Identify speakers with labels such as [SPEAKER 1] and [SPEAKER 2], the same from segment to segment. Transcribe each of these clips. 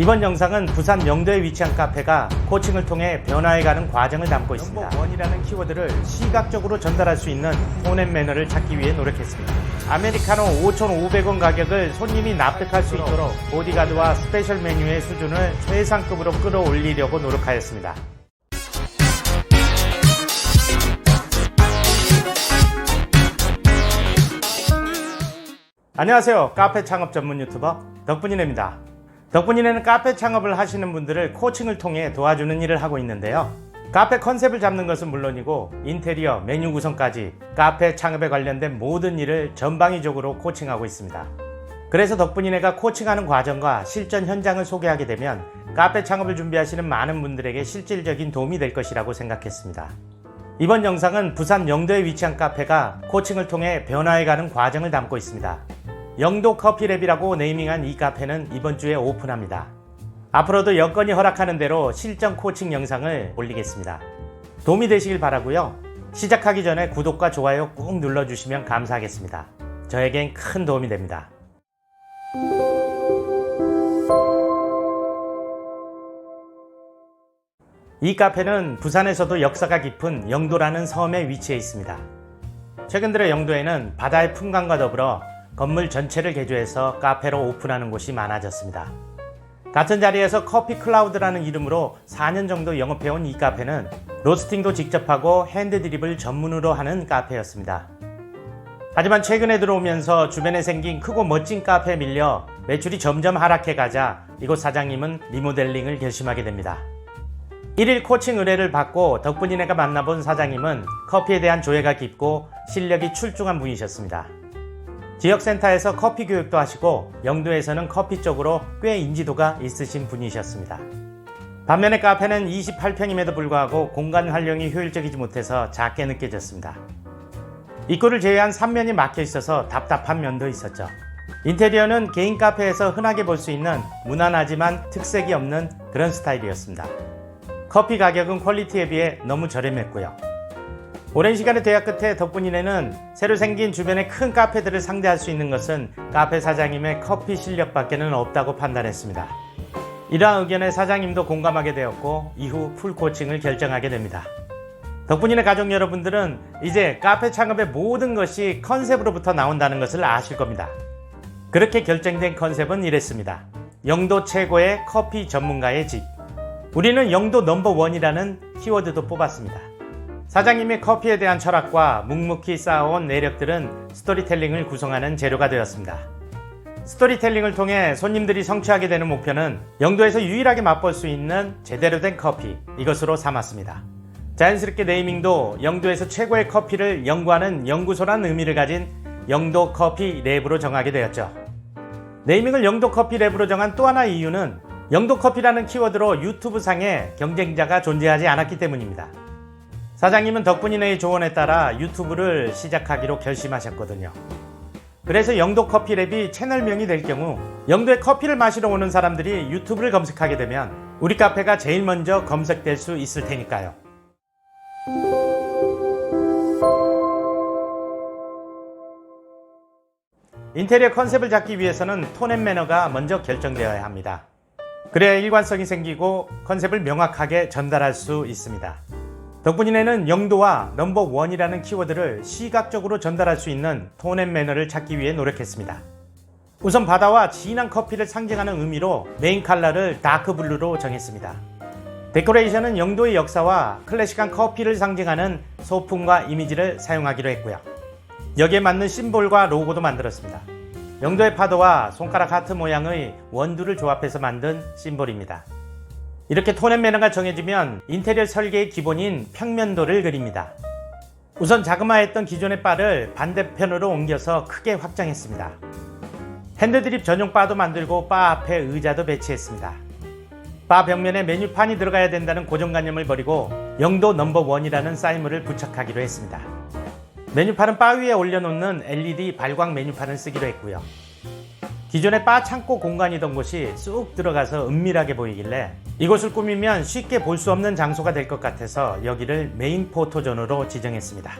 [SPEAKER 1] 이번 영상은 부산 영도에 위치한 카페가 코칭을 통해 변화해가는 과정을 담고 있습니다. 원이라는 키워드를 시각적으로 전달할 수 있는 톤앤 매너를 찾기 위해 노력했습니다. 아메리카노 5,500원 가격을 손님이 납득할 수 있도록 보디가드와 스페셜 메뉴의 수준을 최상급으로 끌어올리려고 노력하였습니다. 안녕하세요. 카페 창업 전문 유튜버 덕분이네입니다. 덕분이네는 카페 창업을 하시는 분들을 코칭을 통해 도와주는 일을 하고 있는데요. 카페 컨셉을 잡는 것은 물론이고 인테리어, 메뉴 구성까지 카페 창업에 관련된 모든 일을 전방위적으로 코칭하고 있습니다. 그래서 덕분이네가 코칭하는 과정과 실전 현장을 소개하게 되면 카페 창업을 준비하시는 많은 분들에게 실질적인 도움이 될 것이라고 생각했습니다. 이번 영상은 부산 영도에 위치한 카페가 코칭을 통해 변화해가는 과정을 담고 있습니다. 영도 커피랩이라고 네이밍한 이 카페는 이번 주에 오픈합니다. 앞으로도 여건이 허락하는 대로 실전 코칭 영상을 올리겠습니다. 도움이 되시길 바라고요. 시작하기 전에 구독과 좋아요 꾹 눌러주시면 감사하겠습니다. 저에겐 큰 도움이 됩니다. 이 카페는 부산에서도 역사가 깊은 영도라는 섬에 위치해 있습니다. 최근 들어 영도에는 바다의 풍광과 더불어 건물 전체를 개조해서 카페로 오픈하는 곳이 많아졌습니다. 같은 자리에서 커피 클라우드라는 이름으로 4년 정도 영업해온 이 카페는 로스팅도 직접 하고 핸드드립을 전문으로 하는 카페였습니다. 하지만 최근에 들어오면서 주변에 생긴 크고 멋진 카페에 밀려 매출이 점점 하락해 가자 이곳 사장님은 리모델링을 결심하게 됩니다. 1일 코칭 의뢰를 받고 덕분이네가 만나본 사장님은 커피에 대한 조예가 깊고 실력이 출중한 분이셨습니다. 지역센터에서 커피 교육도 하시고 영도에서는 커피 쪽으로 꽤 인지도가 있으신 분이셨습니다. 반면에 카페는 28평임에도 불구하고 공간 활용이 효율적이지 못해서 작게 느껴졌습니다. 입구를 제외한 3면이 막혀 있어서 답답한 면도 있었죠. 인테리어는 개인 카페에서 흔하게 볼 수 있는 무난하지만 특색이 없는 그런 스타일이었습니다. 커피 가격은 퀄리티에 비해 너무 저렴했고요. 오랜 시간의 대화 끝에 덕분이네는 새로 생긴 주변의 큰 카페들을 상대할 수 있는 것은 카페 사장님의 커피 실력밖에는 없다고 판단했습니다. 이러한 의견에 사장님도 공감하게 되었고 이후 풀 코칭을 결정하게 됩니다. 덕분이네 가족 여러분들은 이제 카페 창업의 모든 것이 컨셉으로부터 나온다는 것을 아실 겁니다. 그렇게 결정된 컨셉은 이랬습니다. 영도 최고의 커피 전문가의 집. 우리는 영도 넘버 원이라는 키워드도 뽑았습니다. 사장님의 커피에 대한 철학과 묵묵히 쌓아온 내력들은 스토리텔링을 구성하는 재료가 되었습니다. 스토리텔링을 통해 손님들이 성취하게 되는 목표는 영도에서 유일하게 맛볼 수 있는 제대로 된 커피, 이것으로 삼았습니다. 자연스럽게 네이밍도 영도에서 최고의 커피를 연구하는 연구소라는 의미를 가진 영도 커피 랩으로 정하게 되었죠. 네이밍을 영도 커피 랩으로 정한 또 하나의 이유는 영도 커피라는 키워드로 유튜브 상에 경쟁자가 존재하지 않았기 때문입니다. 사장님은 덕분이네의 조언에 따라 유튜브를 시작하기로 결심하셨거든요. 그래서 영도 커피랩이 채널명이 될 경우 영도에 커피를 마시러 오는 사람들이 유튜브를 검색하게 되면 우리 카페가 제일 먼저 검색될 수 있을 테니까요. 인테리어 컨셉을 잡기 위해서는 톤앤 매너가 먼저 결정되어야 합니다. 그래야 일관성이 생기고 컨셉을 명확하게 전달할 수 있습니다. 덕분이네는 영도와 넘버 원이라는 키워드를 시각적으로 전달할 수 있는 톤앤 매너를 찾기 위해 노력했습니다. 우선 바다와 진한 커피를 상징하는 의미로 메인 컬러를 다크블루로 정했습니다. 데코레이션은 영도의 역사와 클래식한 커피를 상징하는 소품과 이미지를 사용하기로 했고요. 여기에 맞는 심볼과 로고도 만들었습니다. 영도의 파도와 손가락 하트 모양의 원두를 조합해서 만든 심볼입니다. 이렇게 톤앤 매너가 정해지면 인테리어 설계의 기본인 평면도를 그립니다. 우선 자그마했던 기존의 바를 반대편으로 옮겨서 크게 확장했습니다. 핸드드립 전용 바도 만들고 바 앞에 의자도 배치했습니다. 바 벽면에 메뉴판이 들어가야 된다는 고정관념을 버리고 영도 넘버 원이라는 사인물을 부착하기로 했습니다. 메뉴판은 바 위에 올려놓는 LED 발광 메뉴판을 쓰기로 했고요. 기존의 바 창고 공간이던 곳이 쑥 들어가서 은밀하게 보이길래 이곳을 꾸미면 쉽게 볼 수 없는 장소가 될 것 같아서 여기를 메인 포토존으로 지정했습니다.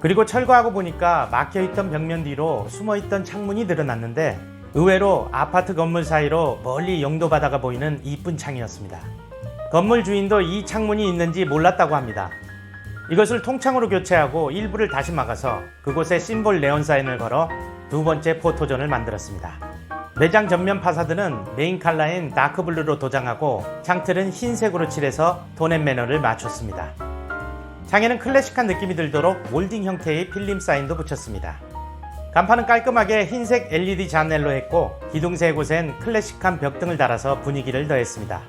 [SPEAKER 1] 그리고 철거하고 보니까 막혀있던 벽면 뒤로 숨어있던 창문이 드러났는데 의외로 아파트 건물 사이로 멀리 영도 바다가 보이는 이쁜 창이었습니다. 건물 주인도 이 창문이 있는지 몰랐다고 합니다. 이것을 통창으로 교체하고 일부를 다시 막아서 그곳에 심볼 네온 사인을 걸어 두 번째 포토존을 만들었습니다. 매장 전면 파사드는 메인 컬러인 다크블루로 도장하고 창틀은 흰색으로 칠해서 톤앤 매너를 맞췄습니다. 창에는 클래식한 느낌이 들도록 몰딩 형태의 필름 사인도 붙였습니다. 간판은 깔끔하게 흰색 LED 잔넬로 했고 기둥 세 곳엔 클래식한 벽등을 달아서 분위기를 더했습니다.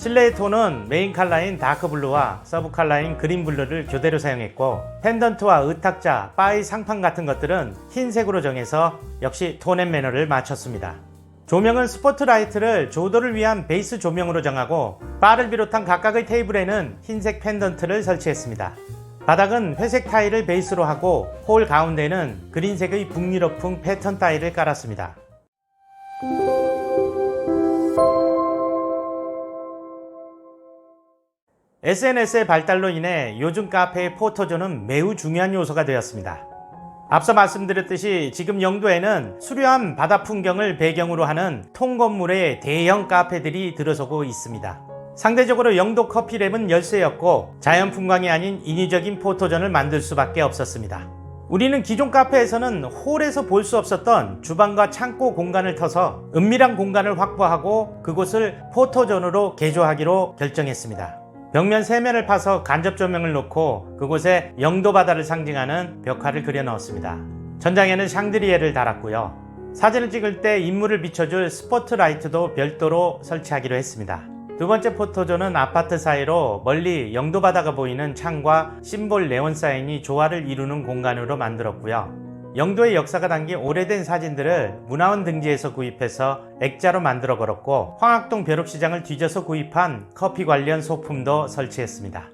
[SPEAKER 1] 실내의 톤은 메인 컬러인 다크블루와 서브 컬러인 그린블루를 교대로 사용했고 펜던트와 의탁자, 바의 상판 같은 것들은 흰색으로 정해서 역시 톤 앤 매너를 맞췄습니다. 조명은 스포트라이트를 조도를 위한 베이스 조명으로 정하고 바를 비롯한 각각의 테이블에는 흰색 펜던트를 설치했습니다. 바닥은 회색 타일을 베이스로 하고 홀 가운데는 그린색의 북유럽풍 패턴 타일을 깔았습니다. SNS의 발달로 인해 요즘 카페의 포토존은 매우 중요한 요소가 되었습니다. 앞서 말씀드렸듯이 지금 영도에는 수려한 바다 풍경을 배경으로 하는 통건물의 대형 카페들이 들어서고 있습니다. 상대적으로 영도 커피랩은 열쇠였고 자연 풍광이 아닌 인위적인 포토존을 만들 수밖에 없었습니다. 우리는 기존 카페에서는 홀에서 볼 수 없었던 주방과 창고 공간을 터서 은밀한 공간을 확보하고 그곳을 포토존으로 개조하기로 결정했습니다. 벽면 세면을 파서 간접 조명을 놓고 그곳에 영도 바다를 상징하는 벽화를 그려 넣었습니다. 천장에는 샹드리에를 달았고요. 사진을 찍을 때 인물을 비춰줄 스포트라이트도 별도로 설치하기로 했습니다. 두 번째 포토존은 아파트 사이로 멀리 영도 바다가 보이는 창과 심볼 네온 사인이 조화를 이루는 공간으로 만들었고요. 영도의 역사가 담긴 오래된 사진들을 문화원 등지에서 구입해서 액자로 만들어 걸었고 황학동 벼룩시장을 뒤져서 구입한 커피 관련 소품도 설치했습니다.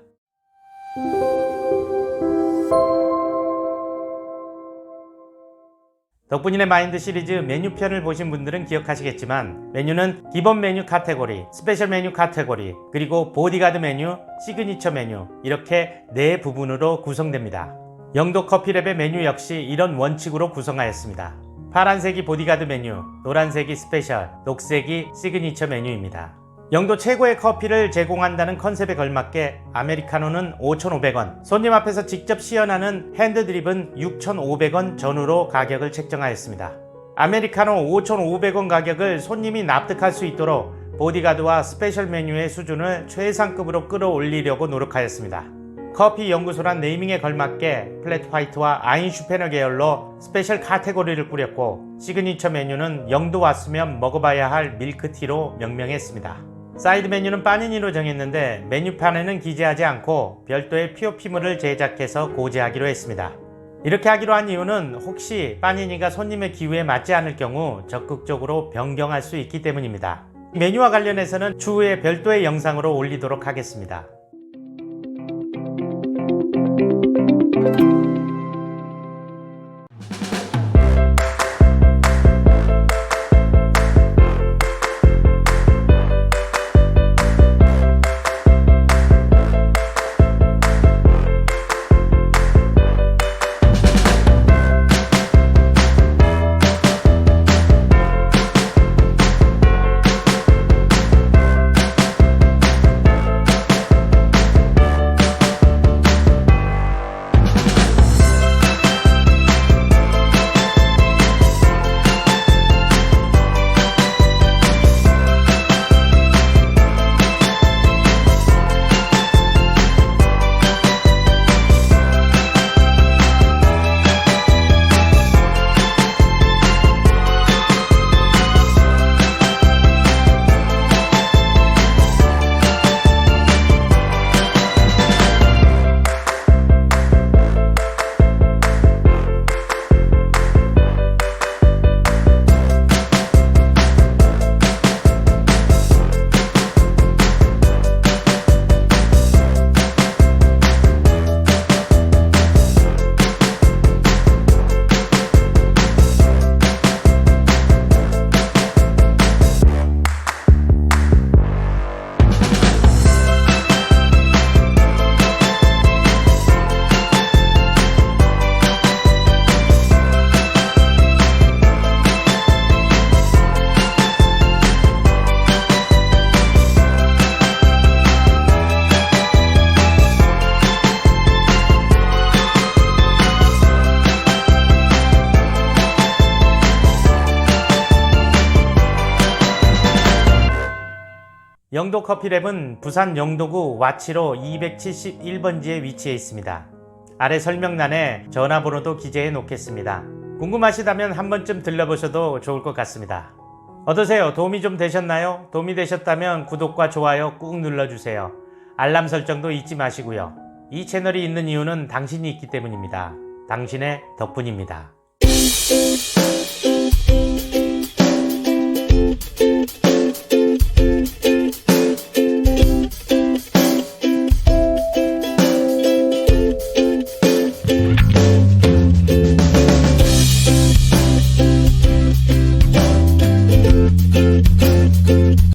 [SPEAKER 1] 덕분인의 마인드 시리즈 메뉴편을 보신 분들은 기억하시겠지만 메뉴는 기본 메뉴 카테고리, 스페셜 메뉴 카테고리, 그리고 보디가드 메뉴, 시그니처 메뉴 이렇게 네 부분으로 구성됩니다. 영도 커피랩의 메뉴 역시 이런 원칙으로 구성하였습니다. 파란색이 보디가드 메뉴, 노란색이 스페셜, 녹색이 시그니처 메뉴입니다. 영도 최고의 커피를 제공한다는 컨셉에 걸맞게 아메리카노는 5,500원, 손님 앞에서 직접 시연하는 핸드드립은 6,500원 전후로 가격을 책정하였습니다. 아메리카노 5,500원 가격을 손님이 납득할 수 있도록 보디가드와 스페셜 메뉴의 수준을 최상급으로 끌어올리려고 노력하였습니다. 커피 연구소란 네이밍에 걸맞게 플랫 화이트와 아인슈페너 계열로 스페셜 카테고리를 꾸렸고 시그니처 메뉴는 영도 왔으면 먹어봐야 할 밀크티로 명명했습니다. 사이드 메뉴는 빠니니로 정했는데 메뉴판에는 기재하지 않고 별도의 POP물을 제작해서 고지하기로 했습니다. 이렇게 하기로 한 이유는 혹시 빠니니가 손님의 기호에 맞지 않을 경우 적극적으로 변경할 수 있기 때문입니다. 메뉴와 관련해서는 추후에 별도의 영상으로 올리도록 하겠습니다. thank you 영도 커피랩은 부산 영도구 와치로 271번지에 위치해 있습니다. 아래 설명란에 전화번호도 기재해 놓겠습니다. 궁금하시다면 한 번쯤 들러보셔도 좋을 것 같습니다. 어떠세요? 도움이 좀 되셨나요? 도움이 되셨다면 구독과 좋아요 꾹 눌러주세요. 알람 설정도 잊지 마시고요. 이 채널이 있는 이유는 당신이 있기 때문입니다. 당신의 덕분입니다.